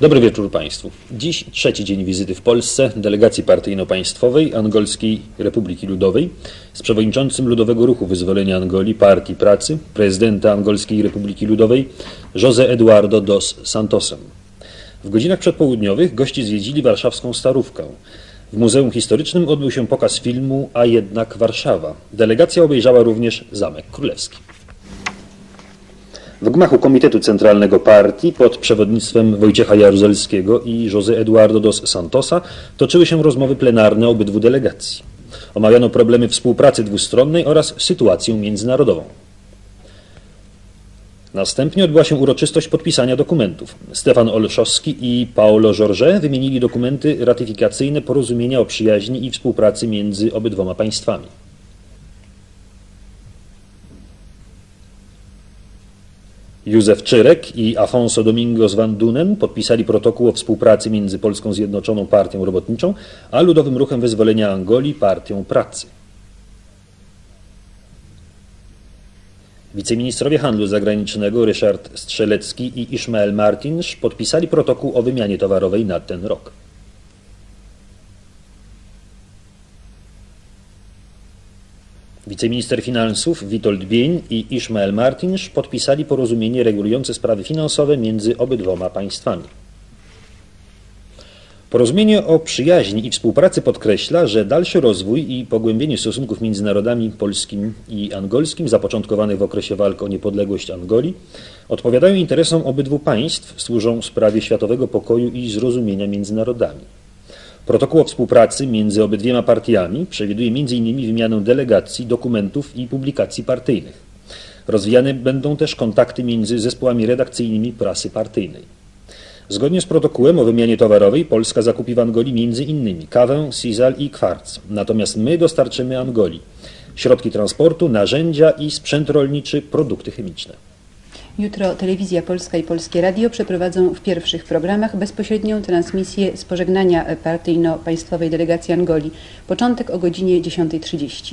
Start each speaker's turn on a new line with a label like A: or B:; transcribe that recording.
A: Dobry wieczór Państwu. Dziś trzeci dzień wizyty w Polsce delegacji partyjno-państwowej Angolskiej Republiki Ludowej z przewodniczącym Ludowego Ruchu Wyzwolenia Angolii Partii Pracy, prezydenta Angolskiej Republiki Ludowej José Eduardo dos Santosem. W godzinach przedpołudniowych gości zwiedzili warszawską Starówkę. W Muzeum Historycznym odbył się pokaz filmu A jednak Warszawa. Delegacja obejrzała również Zamek Królewski. W gmachu Komitetu Centralnego Partii pod przewodnictwem Wojciecha Jaruzelskiego i José Eduardo dos Santosa toczyły się rozmowy plenarne obydwu delegacji. Omawiano problemy współpracy dwustronnej oraz sytuację międzynarodową. Następnie odbyła się uroczystość podpisania dokumentów. Stefan Olszowski i Paolo Jorge wymienili dokumenty ratyfikacyjne porozumienia o przyjaźni i współpracy między obydwoma państwami. Józef Czyrek i Afonso Domingos van Dunen podpisali protokół o współpracy między Polską Zjednoczoną Partią Robotniczą a Ludowym Ruchem Wyzwolenia Angolii Partią Pracy. Wiceministrowie Handlu Zagranicznego Ryszard Strzelecki i Ismael Martinsz podpisali protokół o wymianie towarowej na ten rok. Wiceminister Finansów Witold Bień i Ismael Martinsz podpisali porozumienie regulujące sprawy finansowe między obydwoma państwami. Porozumienie o przyjaźni i współpracy podkreśla, że dalszy rozwój i pogłębienie stosunków między narodami polskim i angolskim, zapoczątkowanych w okresie walk o niepodległość Angolii, odpowiadają interesom obydwu państw, służą sprawie światowego pokoju i zrozumienia między narodami. Protokół o współpracy między obydwiema partiami przewiduje m.in. wymianę delegacji, dokumentów i publikacji partyjnych. Rozwijane będą też kontakty między zespołami redakcyjnymi prasy partyjnej. Zgodnie z protokołem o wymianie towarowej Polska zakupi w Angolii m.in. kawę, sizal i kwarc, natomiast my dostarczymy Angolii środki transportu, narzędzia i sprzęt rolniczy, produkty chemiczne.
B: Jutro Telewizja Polska i Polskie Radio przeprowadzą w pierwszych programach bezpośrednią transmisję z pożegnania partyjno-państwowej delegacji Angolii. Początek o godzinie 10.30.